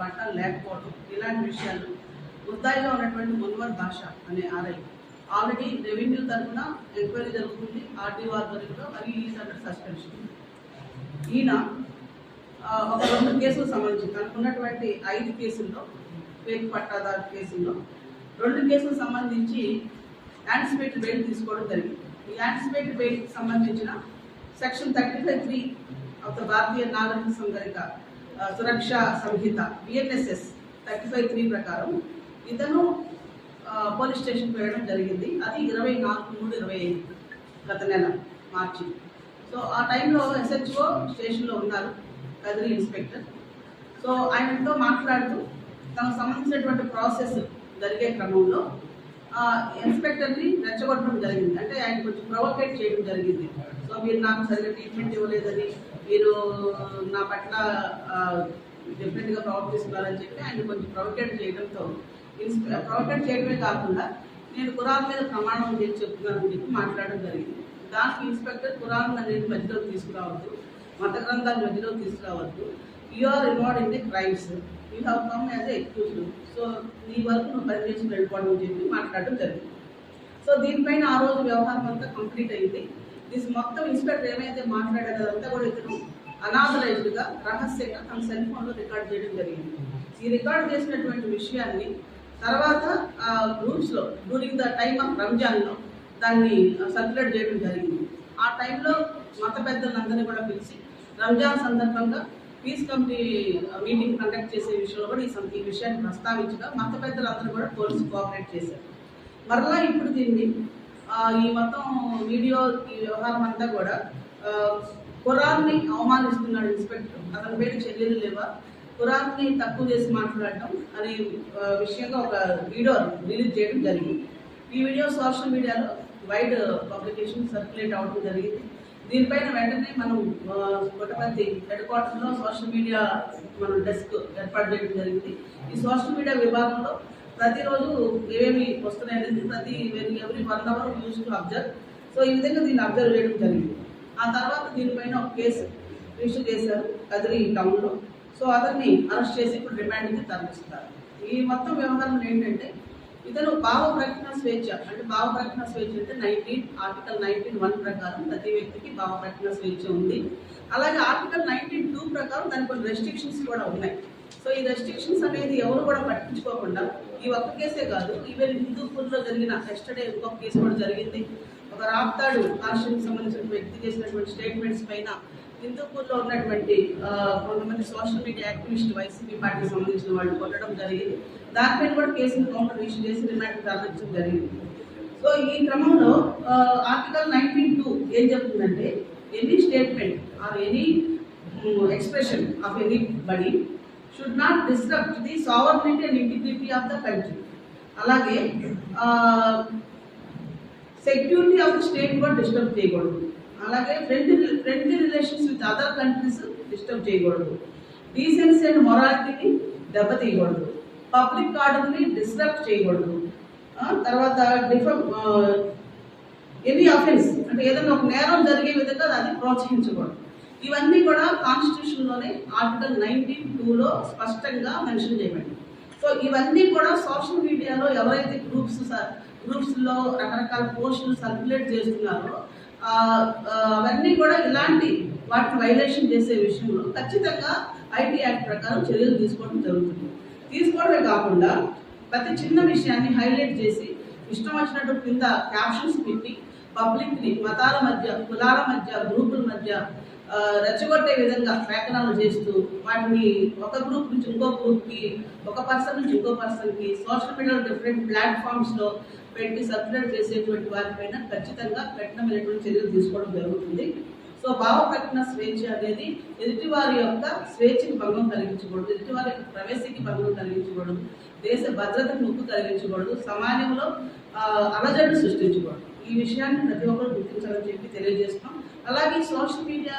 పట్టాలు లేకపోవడం ఇలాంటి విషయాలు ముద్దాయిగా ఉన్నటువంటి మున్వర్ భాష అనే ఆర్ఐ ఆల్రెడీ రెవెన్యూ తరఫున ఎంక్వైరీ జరుగుతుంది. ఆర్డీఓ ఆధ్వర్యంలో మరియు ఈ అండర్ సస్పెన్షన్. ఈయన ఒక రెండు కేసులకు సంబంధించి తనకు ఉన్నటువంటి ఐదు కేసుల్లో పేరు పట్టాదారు కేసుల్లో రెండు కేసులకు సంబంధించి యాంటిసిపేటెడ్ బెయిల్ తీసుకోవడం జరిగింది. ఈ యాంటిసిపేటెడ్ బెయిల్కి సంబంధించిన section thirty five three of the Bharatiya Nagarik సంఘరిక Suraksha Sanhita BNSS thirty five three ప్రకారం ఇతను పోలీస్ స్టేషన్కి వెళ్ళడం జరిగింది. అది ఇరవై నాలుగు మూడు ఇరవై ఐదు గత నెల మార్చి. సో ఆ టైంలో ఎస్హెచ్ఓ స్టేషన్లో ఉన్నారు కదిరి ఇన్స్పెక్టర్. సో ఆయనతో మాట్లాడుతూ తనకు సంబంధించినటువంటి ప్రాసెస్ జరిగే క్రమంలో ఇన్స్పెక్టర్ని రెచ్చగొట్టడం జరిగింది. అంటే ఆయన కొంచెం ప్రొవోకేట్ చేయడం జరిగింది. సో మీరు నాకు సరిగ్గా ట్రీట్మెంట్ ఇవ్వలేదని మీరు నా పట్ల డిఫరెంట్గా ప్రవర్తిస్తున్నారని చెప్పి ఆయన కొంచెం ప్రొవోకేట్ చేయడంతో ప్రొవోకేట్ చేయడమే కాకుండా నేను కురాన్ మీద ప్రమాణం చేసి చెప్తున్నానని చెప్పి మాట్లాడడం జరిగింది. దానికి ఇన్స్పెక్టర్ కురాన్ అనేది మధ్యలో తీసుకురావద్దు మత గ్రంథాన్ని మధ్యలో తీసుకురావద్దు. You are involved in the crimes you have come as accused so నీ వరకు నువ్వు పరిచయం వెళ్ళిపోవడం అని చెప్పి మాట్లాడడం జరిగింది. సో దీనిపైన ఆ రోజు వ్యవహారం అంతా కంప్లీట్ అయింది. దిస్ మొత్తం ఇన్స్పెక్టర్ ఏమైతే మాట్లాడారో అదంతా కూడా ఇతను అనాథరైజ్డ్గా రహస్యంగా తన సెల్ ఫోన్లో రికార్డ్ చేయడం జరిగింది. ఈ రికార్డ్ చేసినటువంటి విషయాన్ని తర్వాత ఆ గ్రూప్స్లో డ్యూరింగ్ ద టైమ్ ఆఫ్ రంజాన్లో దాన్ని సర్క్యులేట్ చేయడం జరిగింది. ఆ టైంలో మత పెద్దలందరినీ కూడా పిలిచి రంజాన్ సందర్భంగా పీస్ కమిటీ మీటింగ్ కండక్ట్ చేసే విషయంలో కూడా ఈ ఈ విషయాన్ని ప్రస్తావించగా మత పెద్దలందరూ కూడా పోలీసు కోఆపరేట్ చేశారు. మరలా ఇప్పుడు దీన్ని ఈ మొత్తం వీడియో ఈ వ్యవహారం అంతా కూడా కురాన్ని అవమానిస్తున్నాడు ఇన్స్పెక్టర్. అతని పేరు చెల్లెలు లేవా? కురాన్ని తక్కువ చేసి మాట్లాడటం అనే విషయంగా ఒక వీడియో రిలీజ్ చేయడం జరిగింది. ఈ వీడియో సోషల్ మీడియాలో వైడ్ పబ్లికేషన్ సర్క్యులేట్ అవడం జరిగింది. దీనిపైన వెంటనే మనం కొంతమంది పుట్టపర్తి హెడ్ క్వార్టర్లో సోషల్ మీడియా మనం డెస్క్ ఏర్పాటు చేయడం జరిగింది. ఈ సోషల్ మీడియా విభాగంలో ప్రతిరోజు ఏమేమి వస్తున్నాయనేది ప్రతి every one hour use to observe. So ఈ విధంగా దీన్ని అబ్జర్వ్ చేయడం జరిగింది. ఆ తర్వాత దీనిపైన ఒక కేసు రిజిస్టర్ చేశారు కదిరి టౌన్లో. సో అతన్ని అరెస్ట్ చేసి ఇప్పుడు రిమాండ్కి తరలిస్తారు ఈ మొత్తం వ్యవహారం ఏంటంటే ఇతను భావ ప్రకటన స్వేచ్ఛ అంటే భావ ప్రకటన స్వేచ్ఛ అంటే నైన్టీన్ ఆర్టికల్ నైన్టీన్ వన్ ప్రకారం ప్రతి వ్యక్తికి భావ ప్రకటన స్వేచ్ఛ ఉంది. అలాగే ఆర్టికల్ నైన్టీన్ టూ ప్రకారం దానికి కొన్ని రెస్ట్రిక్షన్స్ కూడా ఉన్నాయి. సో ఈ రెస్ట్రిక్షన్స్ అనేది ఎవరు కూడా పట్టించుకోకుండా ఈ ఒక్క కేసే కాదు ఈవెన్ హిందూపూర్లో జరిగిన ఎస్టర్డే ఇంకొక కేసు కూడా జరిగింది. ఒక రాప్తాడు కాన్స్టిట్యూన్కి సంబంధించిన వ్యక్తి చేసినటువంటి స్టేట్మెంట్స్ పైన హిందూపూర్లో ఉన్నటువంటి కొంతమంది సోషల్ మీడియా యాక్టివిస్ట్ వైసీపీ పార్టీకి సంబంధించిన వాళ్ళు కొట్టడం జరిగింది. దానిపైన కూడా కేసును కౌంటర్ ఇష్యూ చేసి రిమాండ్ తరలించడం జరిగింది. సో ఈ క్రమంలో ఆర్టికల్ నైన్టీన్ టూ ఏం చెప్తుందంటే any statement or any expression of anybody should not disturb the sovereignty and integrity of the country. అలాగే సెక్యూరిటీ ఆఫ్ ద స్టేట్ కూడా డిస్టర్బ్ చేయకూడదు. అలాగే friendly friendly relations with other countries disturb చేయకూడదు. Decency and మొరాలిటీని దెబ్బతీయకూడదు. Public ఆర్డర్ని disturb చేయకూడదు. తర్వాత డిఫర్ ఎనీ అఫెన్స్ అంటే ఏదైనా ఒక నేరం జరిగే విధంగా అది ప్రోత్సహించకూడదు. ఇవన్నీ కూడా కాన్స్టిట్యూషన్లోనే ఆర్టికల్ నైన్టీన్ టూలో స్పష్టంగా మెన్షన్ చేయబడింది. సో ఇవన్నీ కూడా సోషల్ మీడియాలో ఎవరైతే గ్రూప్స్ గ్రూప్స్లో రకరకాల పోస్టులు సర్క్యులేట్ చేస్తున్నారో అవన్నీ కూడా ఇలాంటి వాటిని వైలేషన్ చేసే విషయంలో ఖచ్చితంగా ఐటీ యాక్ట్ ప్రకారం చర్యలు తీసుకోవడం జరుగుతుంది. తీసుకోవడమే కాకుండా ప్రతి చిన్న విషయాన్ని హైలైట్ చేసి ఇష్టం వచ్చినట్టు కింద క్యాప్షన్స్ పెట్టి పబ్లిక్ని మతాల మధ్య కులాల మధ్య గ్రూపుల మధ్య రెచ్చగొట్టే విధంగా వ్యాఖ్యానాలు చేస్తూ వాటిని ఒక గ్రూప్ నుంచి ఇంకో గ్రూప్కి ఒక పర్సన్ నుంచి ఇంకో పర్సన్కి సోషల్ మీడియాలో డిఫరెంట్ ప్లాట్ఫామ్స్లో పెట్టి సర్క్యులేట్ చేసేటువంటి వారిపైన ఖచ్చితంగా కఠినమైనటువంటి చర్యలు తీసుకోవడం జరుగుతుంది. సో భావ ప్రకటన స్వేచ్ఛ అనేది ఎదుటివారి యొక్క స్వేచ్ఛకి భంగం కలిగించకూడదు ఎదుటివారి యొక్క ప్రవేశికి భంగం కలిగించకూడదు దేశ భద్రతకు ముప్పు కలిగించకూడదు సమాజంలో అలజడిని సృష్టించకూడదు. ఈ విషయాన్ని ప్రతి ఒక్కరు గుర్తించాలని చెప్పి తెలియజేస్తున్నాం. అలాగే సోషల్ మీడియా